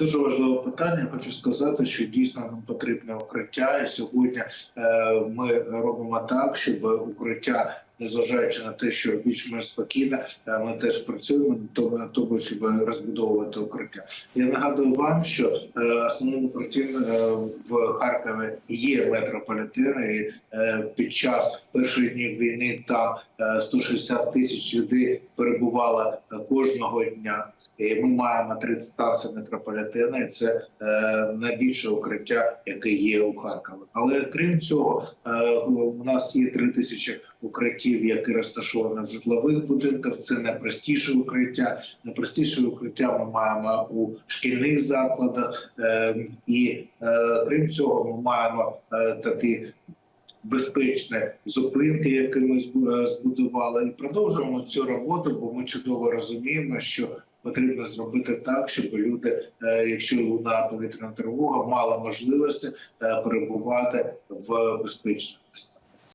Дуже важливе питання. Хочу сказати, що дійсно нам потрібне укриття, і сьогодні е, ми робимо так, щоб укриття, незважаючи на те, що більш-менш спокійно, е, ми теж працюємо над тому, щоб розбудовувати укриття. Я нагадую вам, що е, основним укриттям е, в Харкові є метрополітен. І під час перших днів війни там е, 160 тисяч людей перебувало кожного дня. І ми маємо 30 станцій метрополітена, і це найбільше укриття, яке є у Харкові. Але крім цього, у нас є 3 тисячі укриттів, які розташовані в житлових будинках. Це найпростіше укриття. Найпростіше укриття ми маємо у шкільних закладах, е, і е, крім цього, ми маємо е, такі. Безпечні зупинки, які ми е, збудували, і продовжуємо цю роботу, бо ми чудово розуміємо, що потрібно зробити так, щоб люди, якщо лунає повітряна тривога, мали можливості перебувати в безпечних